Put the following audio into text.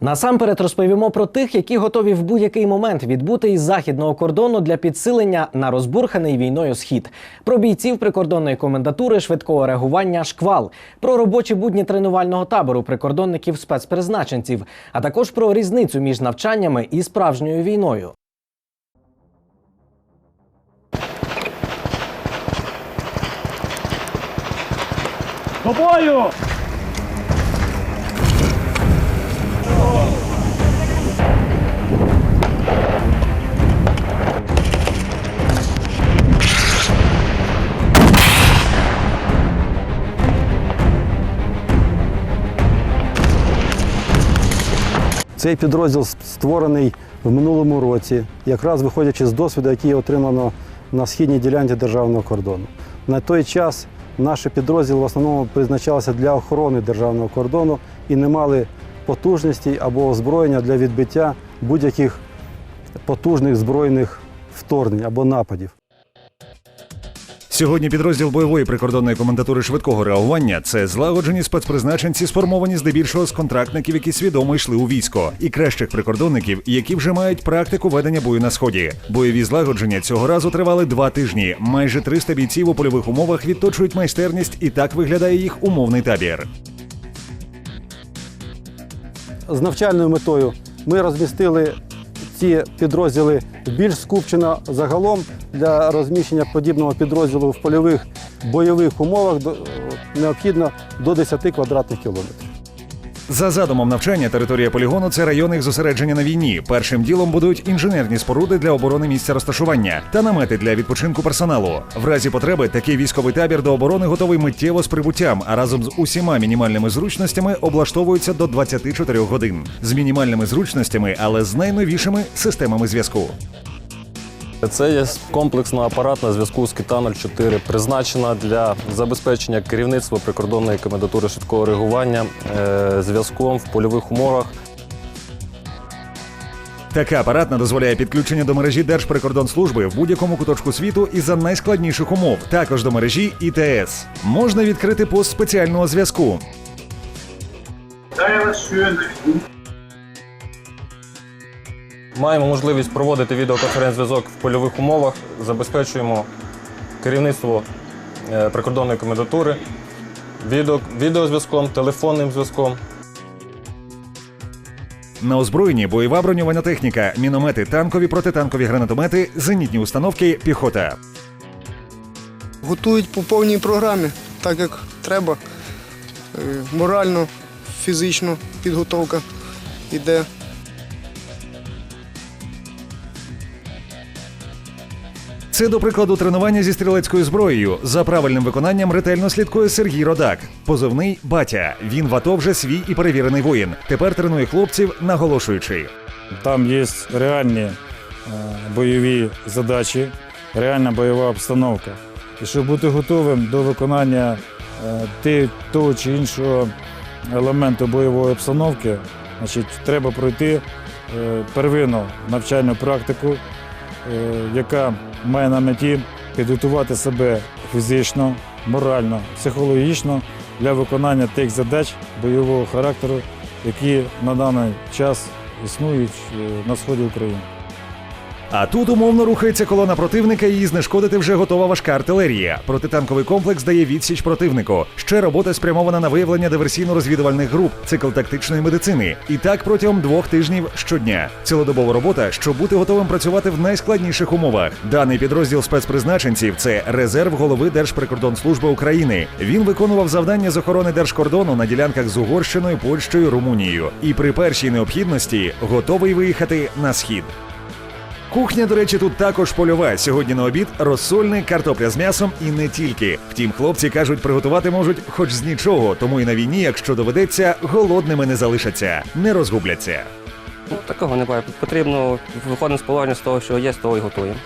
Насамперед розповімо про тих, які готові в будь-який момент відбути із західного кордону для підсилення на розбурханий війною схід, про бійців прикордонної комендатури швидкого реагування шквал, про робочі будні тренувального табору прикордонників спецпризначенців, а також про різницю між навчаннями і справжньою війною. До Цей підрозділ створений в минулому році, якраз виходячи з досвіду, який отримано на східній ділянці державного кордону. На той час наші підрозділи в основному призначалися для охорони державного кордону і не мали потужності або озброєння для відбиття будь-яких потужних збройних вторгнень або нападів. Сьогодні підрозділ бойової прикордонної комендатури швидкого реагування це злагоджені спецпризначенці, сформовані здебільшого з контрактників, які свідомо йшли у військо, і кращих прикордонників, які вже мають практику ведення бою на сході. Бойові злагодження цього разу тривали два тижні. Майже 300 бійців у польових умовах відточують майстерність, і так виглядає їх умовний табір. З навчальною метою ми розмістили ці підрозділи більш скупчено загалом для розміщення подібного підрозділу в польових бойових умовах необхідно до 10 квадратних кілометрів. За задумом навчання, територія полігону це район їх зосередження на війні. Першим ділом будують інженерні споруди для оборони місця розташування та намети для відпочинку персоналу. В разі потреби такий військовий табір до оборони готовий миттєво з прибуттям, а разом з усіма мінімальними зручностями облаштовується до 24 годин з мінімальними зручностями, але з найновішими системами зв'язку. Це є комплексна апаратна зв'язку з Кита 04, призначена для забезпечення керівництва прикордонної комендатури швидкого реагування е, зв'язком в польових умовах Така апаратна дозволяє підключення до мережі Держприкордонслужби в будь-якому куточку світу і за найскладніших умов, також до мережі ІТС. Можна відкрити пост спеціального зв'язку. Маємо можливість проводити відеоконференц-зв'язок в польових умовах, забезпечуємо керівництво е, прикордонної комендатури відео, відеозв'язком, телефонним зв'язком. На озброєнні бойова броньована техніка, міномети, танкові протитанкові гранатомети, зенітні установки, піхота. готують по повній програмі, так як треба. Е, Морально, фізично підготовка йде. Це, до прикладу, тренування зі стрілецькою зброєю. За правильним виконанням ретельно слідкує Сергій Родак. Позивний батя. Він в АТО вже свій і перевірений воїн. Тепер тренує хлопців, наголошуючи. Там є реальні е, бойові задачі, реальна бойова обстановка. І щоб бути готовим до виконання е, того чи іншого елементу бойової обстановки, значить, треба пройти е, первинну навчальну практику, яка має на меті підготувати себе фізично, морально, психологічно для виконання тих задач бойового характеру, які на даний час існують е, на сході України. А тут умовно рухається колона противника, її знешкодити вже готова важка артилерія. Протитанковий комплекс дає відсіч противнику. Ще робота спрямована на виявлення диверсійно-розвідувальних груп, цикл тактичної медицини. І так протягом двох тижнів щодня. Цілодобова робота, щоб бути готовим працювати в найскладніших умовах. Даний підрозділ спецпризначенців це резерв голови Держприкордонслужби України. Він виконував завдання з охорони держкордону на ділянках з Угорщиною, Польщею, Румунією. І при першій необхідності готовий виїхати на схід. Кухня, до речі, тут також польова. Сьогодні на обід розсольний, картопля з м'ясом і не тільки. Втім, хлопці кажуть, приготувати можуть хоч з нічого, тому і на війні, якщо доведеться, голодними не залишаться, не розгубляться. Ну, Такого немає. Потрібно виходимо з положення з того, що є, з того і готуємо.